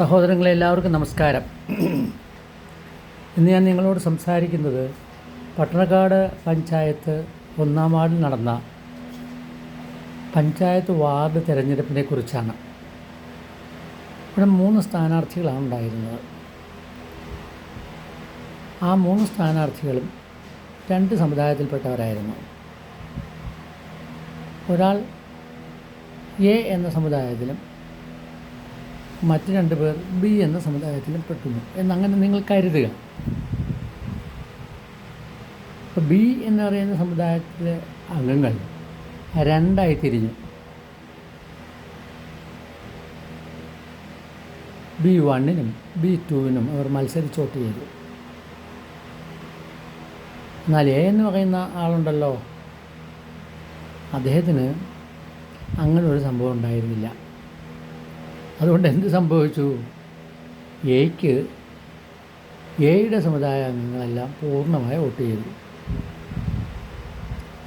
സഹോദരങ്ങളെ എല്ലാവർക്കും നമസ്കാരം. ഇന്ന് ഞാൻ നിങ്ങളോട് സംസാരിക്കുന്നത് പട്ടണക്കാട് പഞ്ചായത്ത് ഒന്നാം വാർഡിൽ നടന്ന പഞ്ചായത്ത് വാർഡ് തിരഞ്ഞെടുപ്പിനെ കുറിച്ചാണ്. ഇവിടെ മൂന്ന് സ്ഥാനാർത്ഥികളാണ് ഉണ്ടായിരുന്നത്. ആ മൂന്ന് സ്ഥാനാർത്ഥികളും രണ്ട് സമുദായത്തിൽപ്പെട്ടവരായിരുന്നു. ഒരാൾ എ എന്ന സമുദായത്തിലും മറ്റ് രണ്ട് പേർ ബി എന്ന സമുദായത്തിലും പെട്ടുന്നു. എന്നങ്ങനെ നിങ്ങൾ കരുതുക. അപ്പോൾ ബി എന്ന് പറയുന്ന സമുദായത്തിലെ അംഗങ്ങൾ രണ്ടായി തിരിഞ്ഞു. ബി വണ്ണിനും ബി ടുവിനും അവർ മത്സരിച്ച് വോട്ട് ചെയ്തു. എന്നാൽ എ എന്ന് പറയുന്ന ആളുണ്ടല്ലോ. അദ്ദേഹത്തിന് അങ്ങനെ ഒരു സംഭവം ഉണ്ടായിരുന്നില്ല. അതുകൊണ്ട് എന്ത് സംഭവിച്ചു? എയ്ക്ക് എയുടെ സമുദായ അംഗങ്ങളെല്ലാം പൂർണമായി വോട്ട് ചെയ്തു.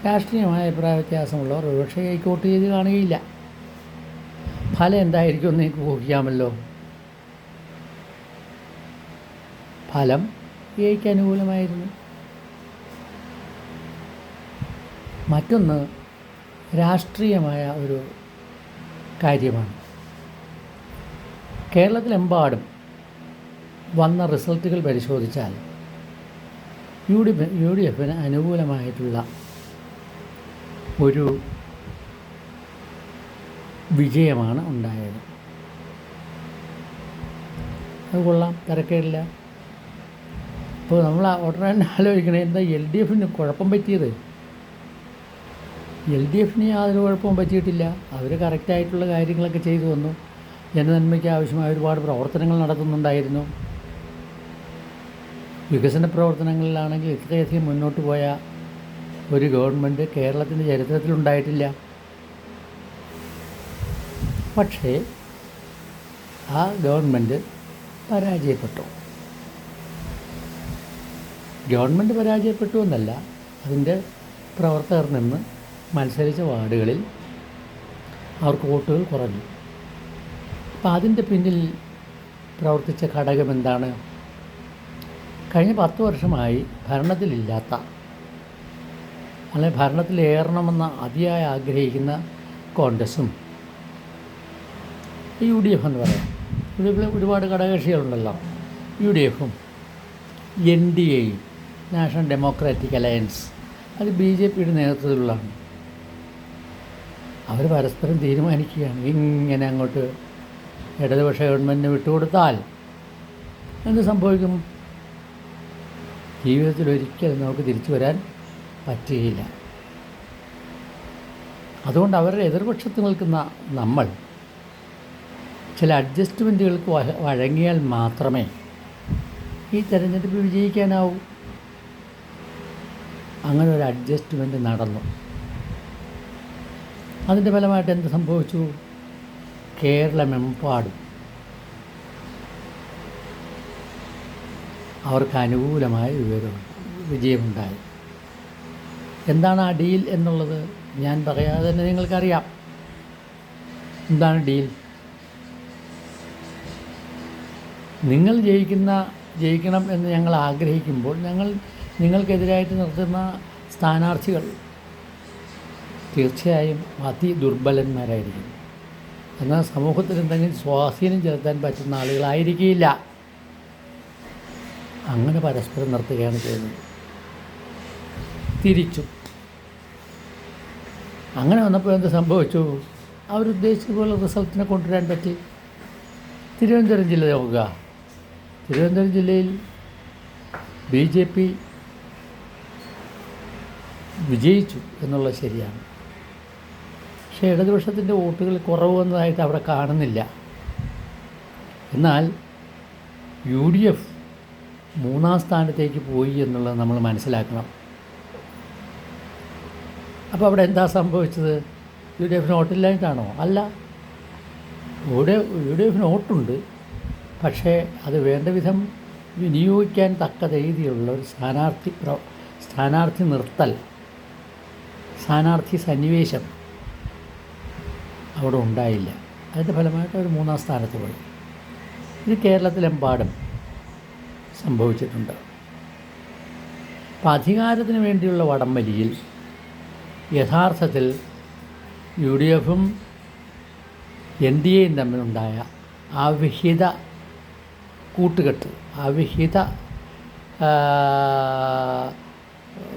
രാഷ്ട്രീയമായ അഭിപ്രായ വ്യത്യാസമുള്ളവർ ഒരുപക്ഷെ എയ്ക്ക് വോട്ട് ചെയ്ത് കാണുകയില്ല. ഫലം എന്തായിരിക്കും എന്ന് എനിക്ക് ഊഹിക്കാമല്ലോ. ഫലം എയ്ക്ക് അനുകൂലമായിരുന്നു. മറ്റൊന്ന് രാഷ്ട്രീയമായ ഒരു കാര്യമാണ്. കേരളത്തിലെമ്പാടും വന്ന റിസൾട്ടുകൾ പരിശോധിച്ചാൽ യു ഡി യു ഡി എഫിന് അനുകൂലമായിട്ടുള്ള ഒരു വിജയമാണ് ഉണ്ടായത്. അത് കൊള്ളാം തിരക്കേടില്ല. ഇപ്പോൾ നമ്മൾ ഉടനെ ആലോചിക്കണേ എന്താ എൽ ഡി എഫിന് കുഴപ്പം പറ്റിയത്? എൽ ഡി എഫിന് യാതൊരു കുഴപ്പവും പറ്റിയിട്ടില്ല. അവർ കറക്റ്റായിട്ടുള്ള കാര്യങ്ങളൊക്കെ ചെയ്തു വന്നു ജനനന്മയ്ക്ക് ആവശ്യമായ ഒരുപാട് പ്രവർത്തനങ്ങൾ നടത്തുന്നുണ്ടായിരുന്നു. വികസന പ്രവർത്തനങ്ങളിലാണെങ്കിൽ ഇത്രയധികം മുന്നോട്ട് പോയ ഒരു ഗവൺമെന്റ് കേരളത്തിന്റെ ചരിത്രത്തിലുണ്ടായിട്ടില്ല പക്ഷേ ആ ഗവൺമെന്റ് പരാജയപ്പെട്ടു. ഗവൺമെന്റ് പരാജയപ്പെട്ടു എന്നല്ല അതിന്റെ പ്രവർത്തകർ നിന്ന് മത്സരിച്ച വാർഡുകളിൽ അവർക്ക് വോട്ടുകൾ കുറഞ്ഞു. അപ്പോൾ അതിന്റെ പിന്നിൽ പ്രവർത്തിച്ച ഘടകം എന്താണ് കഴിഞ്ഞ പത്ത് വർഷമായി ഭരണത്തിലില്ലാത്ത അല്ലെങ്കിൽ ഭരണത്തിലേറണമെന്ന് അതിയായി ആഗ്രഹിക്കുന്ന കോൺഗ്രസും യു ഡി എഫ് എന്ന് പറയാം. യു ഡി എഫിൽ ഒരുപാട് ഘടകകക്ഷികളുണ്ടല്ലോ. യു ഡി എഫും എൻ ഡി എയും നാഷണൽ ഡെമോക്രാറ്റിക് അലയൻസ് അത് ബി ജെ പിയുടെ നേതൃത്വത്തിലുള്ളതാണ്. അവർ പരസ്പരം തീരുമാനിക്കുകയാണ്. ഇങ്ങനെ അങ്ങോട്ട് ഇടതുപക്ഷ ഗവൺമെന്റിന് വിട്ടുകൊടുത്താൽ എന്ത് സംഭവിക്കും? ജീവിതത്തിൽ ഒരിക്കലും നമുക്ക് തിരിച്ചു വരാൻ പറ്റുകയില്ല. അതുകൊണ്ട് അവരുടെ എതിർപക്ഷത്ത് നിൽക്കുന്ന നമ്മൾ ചില അഡ്ജസ്റ്റ്മെന്റുകൾക്ക് വഴങ്ങിയാൽ മാത്രമേ ഈ തെരഞ്ഞെടുപ്പ് വിജയിക്കാനാവൂ. അങ്ങനെ ഒരു അഡ്ജസ്റ്റ്മെന്റ് നടന്നു. അതിന്റെ ഫലമായിട്ട് എന്ത് സംഭവിച്ചു? കേരളമെമ്പാടും അവർക്ക് അനുകൂലമായ വിവരം വിജയമുണ്ടായി. എന്താണ് ആ ഡീൽ എന്നുള്ളത് ഞാൻ പറയാതെ തന്നെ നിങ്ങൾക്കറിയാം. എന്താണ് ഡീൽ? നിങ്ങൾ ജയിക്കുന്ന ജയിക്കണം എന്ന് ഞങ്ങൾ ആഗ്രഹിക്കുമ്പോൾ ഞങ്ങൾ നിങ്ങൾക്കെതിരായിട്ട് നിർത്തുന്ന സ്ഥാനാർത്ഥികൾ തീർച്ചയായും അതിദുർബലന്മാരായിരിക്കും എന്നാൽ സമൂഹത്തിൽ എന്തെങ്കിലും സ്വാധീനം ചെലുത്താൻ പറ്റുന്ന ആളുകളായിരിക്കില്ല. അങ്ങനെ പരസ്പരം നിർത്തുകയാണ് ചെയ്യുന്നത്. തിരിച്ചു. അങ്ങനെ വന്നപ്പോൾ എന്ത് സംഭവിച്ചു? അവരുദ്ദേശിച്ച പോലെ റിസൾട്ടിനെ കൊണ്ടുവരാൻ പറ്റി. തിരുവനന്തപുരം ജില്ല നോക്കുക. തിരുവനന്തപുരം ജില്ലയിൽ ബി ജെ പി വിജയിച്ചു എന്നുള്ളത് ശരിയാണ്. പക്ഷേ ഇടതുപക്ഷത്തിന്റെ വോട്ടുകൾ കുറവ് വന്നതായിട്ട് അവിടെ കാണുന്നില്ല. എന്നാൽ യു ഡി എഫ് മൂന്നാം സ്ഥാനത്തേക്ക് പോയി എന്നുള്ളത് നമ്മൾ മനസ്സിലാക്കണം. അപ്പോൾ അവിടെ എന്താ സംഭവിച്ചത്? യു ഡി എഫിന് വോട്ടില്ലായിട്ടാണോ അല്ല. യു ഡി യു ഡി എഫിന് വോട്ടുണ്ട്. പക്ഷേ അത് വേണ്ട വിധം വിനിയോഗിക്കാൻ തക്ക രീതിയിലുള്ള ഒരു സ്ഥാനാർത്ഥി പ്ര സ്ഥാനാർത്ഥി നിർത്തൽ സ്ഥാനാർത്ഥി സന്നിവേശം അവിടെ ഉണ്ടായില്ല. അതിന്റെ ഫലമായിട്ട് അവർ മൂന്നാം സ്ഥാനത്ത് പോയി. ഇത് കേരളത്തിലെമ്പാടും സംഭവിച്ചിട്ടുണ്ട്. അപ്പം അധികാരത്തിന് വേണ്ടിയുള്ള വടംവലിയിൽ യഥാർത്ഥത്തിൽ യു ഡി എഫും എൻ ഡി എയും തമ്മിലുണ്ടായ അവിഹിത കൂട്ടുകെട്ട് അവിഹിത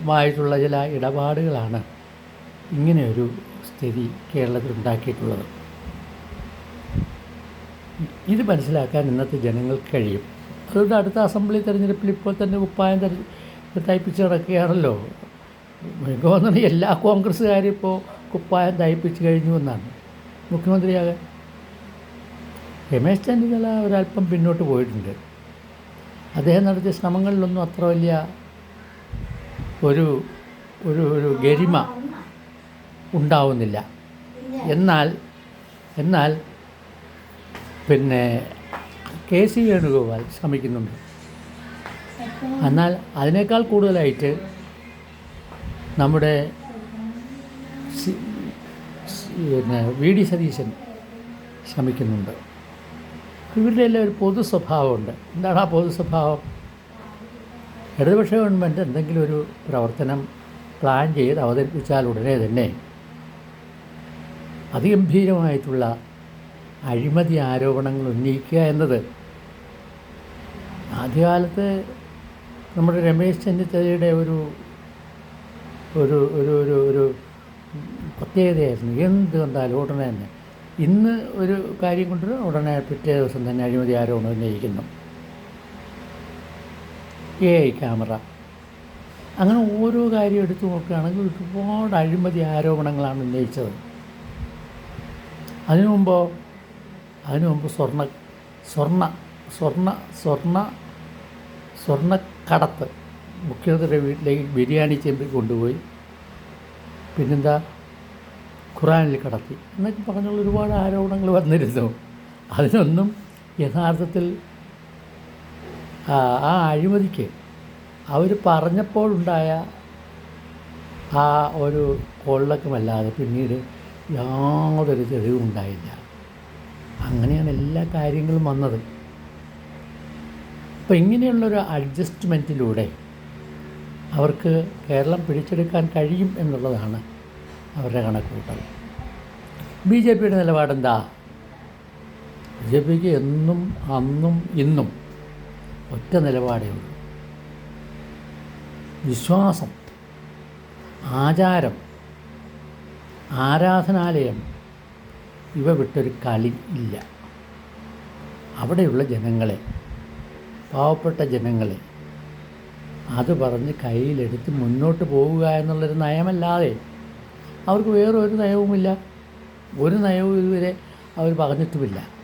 മായിട്ടുള്ള ചില ഇടപാടുകളാണ് ഇങ്ങനെയൊരു സ്ഥിതി കേരളത്തിൽ ഉണ്ടാക്കിയിട്ടുള്ളത്. ഇത് മനസ്സിലാക്കാൻ ഇന്നത്തെ ജനങ്ങൾക്ക് കഴിയും. അതുകൊണ്ട് അടുത്ത അസംബ്ലി തെരഞ്ഞെടുപ്പിൽ ഇപ്പോൾ തന്നെ കുപ്പായം തെര തയ്പ്പിച്ച് നടക്കുകയാണല്ലോ. തോന്നുന്നത് എല്ലാ കോൺഗ്രസ്സുകാരും ഇപ്പോൾ കുപ്പായം തയ്പ്പിച്ച് കഴിഞ്ഞു എന്നാണ്. മുഖ്യമന്ത്രിയാകാൻ രമേശ് ചെന്നിത്തല ഒരല്പം പിന്നോട്ട് പോയിട്ടുണ്ട്. അദ്ദേഹം നടത്തിയ ശ്രമങ്ങളിലൊന്നും അത്ര വലിയ ഒരു ഒരു ഒരു ഗരിമ ഉണ്ടാവുന്നില്ല. എന്നാൽ എന്നാൽ പിന്നെ കെ സി വേണുഗോപാൽ ശ്രമിക്കുന്നുണ്ട്. എന്നാൽ അതിനേക്കാൾ കൂടുതലായിട്ട് നമ്മുടെ പിന്നെ വി ഡി സതീശൻ ശ്രമിക്കുന്നുണ്ട്. ഇവരുടെ എല്ലാം ഒരു പൊതു സ്വഭാവമുണ്ട്. എന്താണ് ആ പൊതു സ്വഭാവം? ഇടതുപക്ഷ ഗവൺമെന്റ് എന്തെങ്കിലും ഒരു പ്രവർത്തനം പ്ലാൻ ചെയ്ത് അവതരിപ്പിച്ചാൽ ഉടനെ തന്നെ അതിഗംഭീരമായിട്ടുള്ള അഴിമതി ആരോപണങ്ങൾ ഉന്നയിക്കുക എന്നത് ആദ്യകാലത്ത് നമ്മുടെ രമേശ് ചെന്നിത്തലയുടെ ഒരു ഒരു ഒരു ഒരു ഒരു പ്രത്യേകതയായിരുന്നു. എന്ത് കണ്ടാലും ഉടനെ തന്നെ. ഇന്ന് ഒരു കാര്യം കൊണ്ട് ഉടനെ പിറ്റേ ദിവസം തന്നെ അഴിമതി ആരോപണം ഉന്നയിക്കുന്നു. A I camera. അങ്ങനെ ഓരോ കാര്യം എടുത്തു നോക്കുകയാണെങ്കിൽ ഒരുപാട് അഴിമതി ആരോപണങ്ങളാണ് ഉന്നയിച്ചത്. അതിനു മുമ്പോ? അതിനു മുമ്പ് സ്വർണ സ്വർണ സ്വർണ സ്വർണ സ്വർണക്കടത്ത് മുഖ്യമന്ത്രിയുടെ വീട്ടിലേക്ക് ബിരിയാണി ചെമ്പി കൊണ്ടുപോയി. പിന്നെന്താ? ഖുറാനിൽ കടത്തി. എന്നൊക്കെ പറഞ്ഞുള്ള ഒരുപാട് ആരോപണങ്ങൾ വന്നിരുന്നു. അതിനൊന്നും യഥാർത്ഥത്തിൽ ആ അഴിമതിക്ക് അവർ പറഞ്ഞപ്പോഴുണ്ടായ ആ ഒരു കൊള്ളക്കമല്ലാതെ പിന്നീട് യാതൊരു തെളിവും ഉണ്ടായില്ല. അങ്ങനെയാണ് എല്ലാ കാര്യങ്ങളും വന്നത്. അപ്പോൾ ഇങ്ങനെയുള്ളൊരു അഡ്ജസ്റ്റ്മെന്റിലൂടെ അവർക്ക് കേരളം പിടിച്ചെടുക്കാൻ കഴിയും എന്നുള്ളതാണ് അവരുടെ കണക്കുകൂട്ടൽ. ബി ജെ പിയുടെ നിലപാടെന്താ? ബി ജെ പിക്ക് എന്നും അന്നും ഇന്നും ഒറ്റ നിലപാടേ ഉള്ളൂ. വിശ്വാസം ആചാരം ആരാധനാലയം. ഇവ വിട്ടൊരു കളി ഇല്ല. അവിടെയുള്ള ജനങ്ങളെ പാവപ്പെട്ട ജനങ്ങളെ അത് പറഞ്ഞ് കയ്യിലെടുത്ത് മുന്നോട്ട് പോവുക എന്നുള്ളൊരു നയമല്ലാതെ അവർക്ക് വേറെ ഒരു നയവുമില്ല. ഒരു നയവും ഇതുവരെ അവർ പറഞ്ഞിട്ടുമില്ല.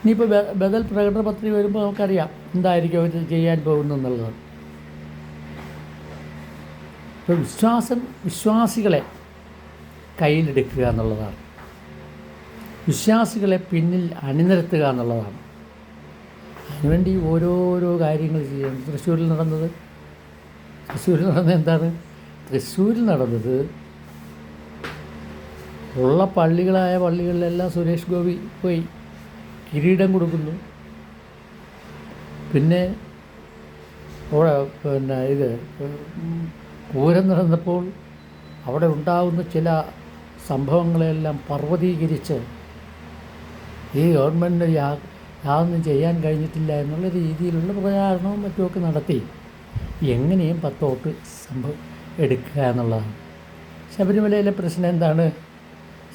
ഇനിയിപ്പോൾ ബദൽ പ്രകടന പത്രിക വരുമ്പോൾ നമുക്കറിയാം എന്തായിരിക്കും അവർ ചെയ്യാൻ പോകുന്നെന്നുള്ളത് ഇപ്പോൾ വിശ്വാസം വിശ്വാസികളെ കയ്യിലെടുക്കുക എന്നുള്ളതാണ്. വിശ്വാസികളെ പിന്നിൽ അണിനിരത്തുക എന്നുള്ളതാണ്. അതിനുവേണ്ടി ഓരോരോ കാര്യങ്ങൾ ചെയ്യണം. തൃശ്ശൂരിൽ നടന്നത്? തൃശ്ശൂരിൽ നടന്നത് എന്താണ്? തൃശ്ശൂരിൽ നടന്നത് ഉള്ള പള്ളികളായ പള്ളികളിലെല്ലാം സുരേഷ് ഗോപി പോയി കിരീടം കൊടുക്കുന്നു. പിന്നെ പിന്നെ ഇത് പൂരം നടന്നപ്പോൾ അവിടെ ഉണ്ടാകുന്ന ചില സംഭവങ്ങളെല്ലാം പർവതീകരിച്ച് ഈ ഗവൺമെന്റ് യാ യാതൊന്നും ചെയ്യാൻ കഴിഞ്ഞിട്ടില്ല എന്നുള്ള രീതിയിലുള്ള പ്രചാരണവും മറ്റുമൊക്കെ നടത്തി. എങ്ങനെയും പത്തോട്ട് സംഭവം എടുക്കുക എന്നുള്ളതാണ്. ശബരിമലയിലെ പ്രശ്നം എന്താണ്?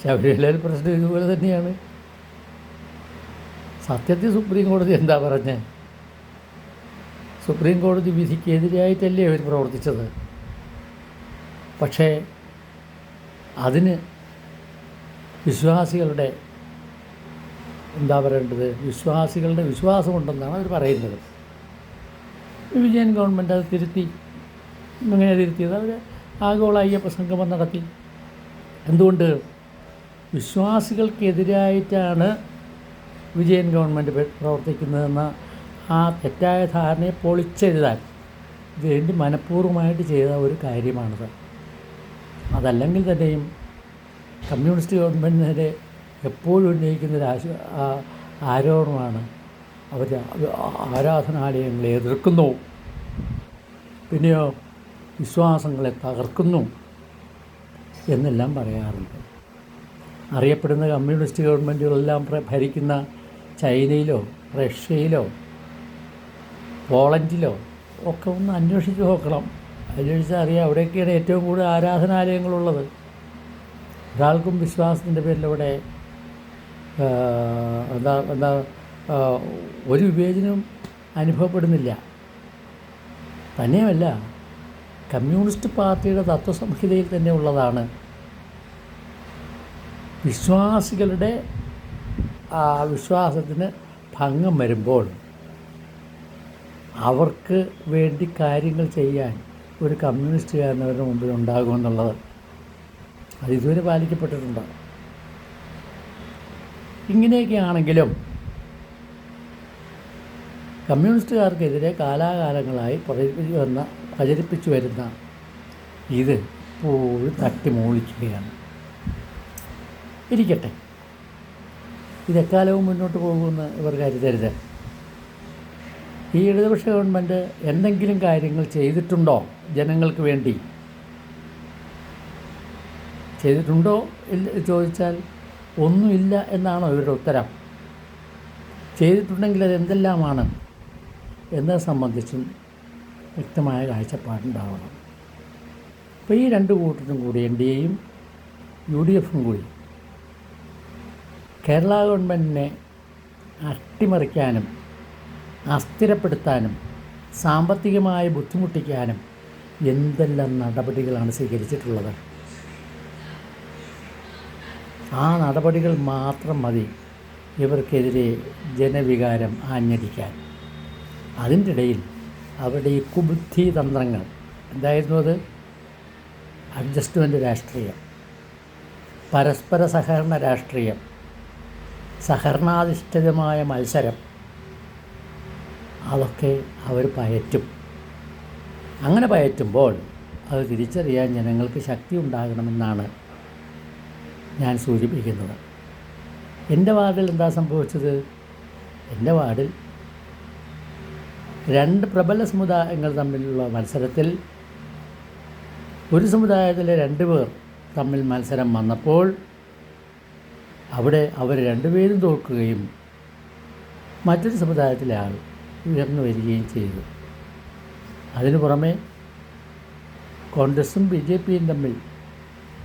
ശബരിമലയിലെ പ്രശ്നം ഇതുപോലെ തന്നെയാണ്. സത്യത്തിൽ സുപ്രീം കോടതി എന്താ പറഞ്ഞത് സുപ്രീം കോടതി വിധിക്കെതിരായിട്ടല്ലേ അവർ പ്രവർത്തിച്ചത്? പക്ഷേ അതിന് വിശ്വാസികളുടെ എന്താ പറയേണ്ടത്? വിശ്വാസികളുടെ വിശ്വാസമുണ്ടെന്നാണ് അവർ പറയുന്നത്. വിജയൻ ഗവൺമെന്റ് അത് തിരുത്തി. ഇങ്ങനെ തിരുത്തിയത്? അവർ ആഗോള അയ്യപ്പ സംഗമം നടത്തി. എന്തുകൊണ്ട്? വിശ്വാസികൾക്കെതിരായിട്ടാണ് വിജയൻ ഗവൺമെന്റ് പ്ര- പ്രവർത്തിക്കുന്നതെന്ന ആ തെറ്റായ ധാരണയെ പൊളിച്ചെഴുതാൻ വേണ്ടി മനഃപൂർവമായിട്ട് ചെയ്ത ഒരു കാര്യമാണിത്. അതല്ലെങ്കിൽ തന്നെയും കമ്മ്യൂണിസ്റ്റ് ഗവൺമെന്റിനെതിരെ എപ്പോഴും ഉന്നയിക്കുന്ന ഒരു ആശ ആരോപണമാണ് അവർ ആരാധനാലയങ്ങളെ എതിർക്കുന്നു. പിന്നെയോ വിശ്വാസങ്ങളെ തകർക്കുന്നു എന്നെല്ലാം പറയാറുണ്ട്. അറിയപ്പെടുന്ന കമ്മ്യൂണിസ്റ്റ് ഗവൺമെന്റുകളെല്ലാം ഭരിക്കുന്ന ചൈനയിലോ റഷ്യയിലോ പോളണ്ടിലോ ഒക്കെ ഒന്ന് അന്വേഷിച്ച് നോക്കണം. അന്വേഷിച്ചാൽ അറിയാം. അവിടെയൊക്കെയാണ് ഏറ്റവും കൂടുതൽ ആരാധനാലയങ്ങളുള്ളത്. ഒരാൾക്കും വിശ്വാസത്തിന്റെ പേരിൽ അവിടെ എന്താ എന്താ ഒരു വിവേചനവും അനുഭവപ്പെടുന്നില്ല. തന്നെയുമല്ല കമ്മ്യൂണിസ്റ്റ് പാർട്ടിയുടെ തത്വസംഹിതയിൽ തന്നെ ഉള്ളതാണ്. വിശ്വാസികളുടെ ആ വിശ്വാസത്തിന് ഭംഗം വരുമ്പോൾ അവർക്ക് വേണ്ടി കാര്യങ്ങൾ ചെയ്യാൻ ഒരു കമ്മ്യൂണിസ്റ്റുകാരൻ അവരുടെ മുമ്പിൽ ഉണ്ടാകുമെന്നുള്ളത് അത് ഇതുവരെ പാലിക്കപ്പെട്ടിട്ടുണ്ട്. ഇങ്ങനെയൊക്കെയാണെങ്കിലും കമ്മ്യൂണിസ്റ്റുകാർക്കെതിരെ കാലാകാലങ്ങളായി പ്രചരിപ്പിച്ചു വന്ന പ്രചരിപ്പിച്ചു വരുന്ന ഇത് ഇപ്പോഴും തട്ടി മൂളിക്കുകയാണ് ഇരിക്കട്ടെ. ഇതെക്കാലവും മുന്നോട്ട് പോകുമെന്ന് ഇവർ കരുതരുത്. ഈ ഇടതുപക്ഷ ഗവൺമെന്റ് എന്തെങ്കിലും കാര്യങ്ങൾ ചെയ്തിട്ടുണ്ടോ ജനങ്ങൾക്ക് വേണ്ടി? ചെയ്തിട്ടുണ്ടോ ഇല്ല ചോദിച്ചാൽ ഒന്നുമില്ല എന്നാണോ ഇവരുടെ ഉത്തരം. ചെയ്തിട്ടുണ്ടെങ്കിൽ അത് എന്തെല്ലാമാണ് എന്നത് സംബന്ധിച്ചും വ്യക്തമായ കാഴ്ചപ്പാടുണ്ടാവണം. അപ്പോൾ ഈ രണ്ട് കൂട്ടരും കൂടി എൻ ഡി എയും യു ഡി എഫും കൂടി കേരള ഗവൺമെന്റിനെ അട്ടിമറിക്കാനും അസ്ഥിരപ്പെടുത്താനും സാമ്പത്തികമായി ബുദ്ധിമുട്ടിക്കാനും എന്തെല്ലാം നടപടികളാണ് സ്വീകരിച്ചിട്ടുള്ളത്? ആ നടപടികൾ മാത്രം മതി ഇവർക്കെതിരെ ജനവികാരം ആഞ്ഞടിക്കാൻ. അതിന്റെ ഇടയിൽ അവരുടെ ഈ കുബുദ്ധി തന്ത്രങ്ങൾ എന്തായിരുന്നു അത്? അഡ്ജസ്റ്റ്മെന്റ് രാഷ്ട്രീയം പരസ്പര സഹകരണ രാഷ്ട്രീയം സഹകരണാധിഷ്ഠിതമായ മത്സരം അതൊക്കെ അവർ പയറ്റും. അങ്ങനെ പയറ്റുമ്പോൾ അത് തിരിച്ചറിയാൻ ജനങ്ങൾക്ക് ശക്തി ഉണ്ടാകണമെന്നാണ് ഞാൻ സൂചിപ്പിക്കുന്നത്. എന്റെ വാർഡിൽ എന്താ സംഭവിച്ചത്? എന്റെ വാർഡിൽ രണ്ട് പ്രബല സമുദായങ്ങൾ തമ്മിലുള്ള മത്സരത്തിൽ ഒരു സമുദായത്തിലെ രണ്ട് പേർ തമ്മിൽ മത്സരം വന്നപ്പോൾ അവിടെ അവർ രണ്ടുപേരും തോൽക്കുകയും മറ്റൊരു സമുദായത്തിലെ ആൾ ഉയർന്നു വരികയും ചെയ്തു. അതിനു പുറമെ കോൺഗ്രസും ബി ജെ പിയും തമ്മിൽ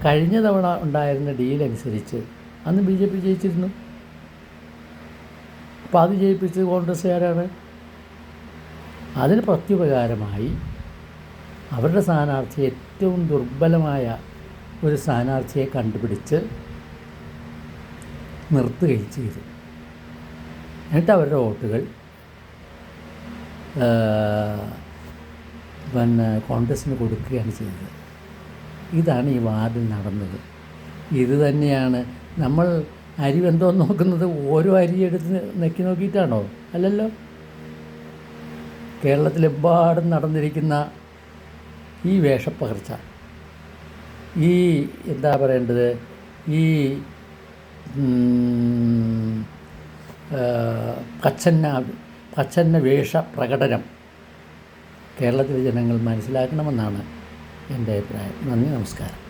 കഴിഞ്ഞ തവണ ഉണ്ടായിരുന്ന ഡീൽ അനുസരിച്ച് അന്ന് ബി ജെ പി ജയിച്ചിരുന്നു. അപ്പോൾ അത് ജയിപ്പിച്ചത് കോൺഗ്രസ്സുകാരാണ്. അതിന് പ്രത്യുപകാരമായി അവരുടെ സ്ഥാനാർത്ഥി ഏറ്റവും ദുർബലമായ ഒരു സ്ഥാനാർത്ഥിയെ കണ്ടുപിടിച്ച് നിർത്തുകയും ചെയ്തു. എന്നിട്ട് അവരുടെ വോട്ടുകൾ പിന്നെ കോൺഗ്രസ്സിന് കൊടുക്കുകയാണ് ചെയ്തത്. ഇതാണ് ഈ വാർഡിൽ നടന്നത്. ഇത് തന്നെയാണ് നമ്മൾ അരി എന്തോ നോക്കുന്നത് ഓരോ അരി എടുത്ത് നെക്കി നോക്കിയിട്ടാണോ? അല്ലല്ലോ. കേരളത്തിലെമ്പാടും നടന്നിരിക്കുന്ന ഈ വേഷപ്പകർച്ച ഈ എന്താ പറയേണ്ടത്? ഈ ഉം, ആ, പ്രച്ഛന്ന പ്രച്ഛന്ന വേഷ പ്രകടനം കേരളത്തിലെ ജനങ്ങൾ മനസ്സിലാക്കണമെന്നാണ് എന്റെ അഭിപ്രായം. നന്ദി നമസ്കാരം.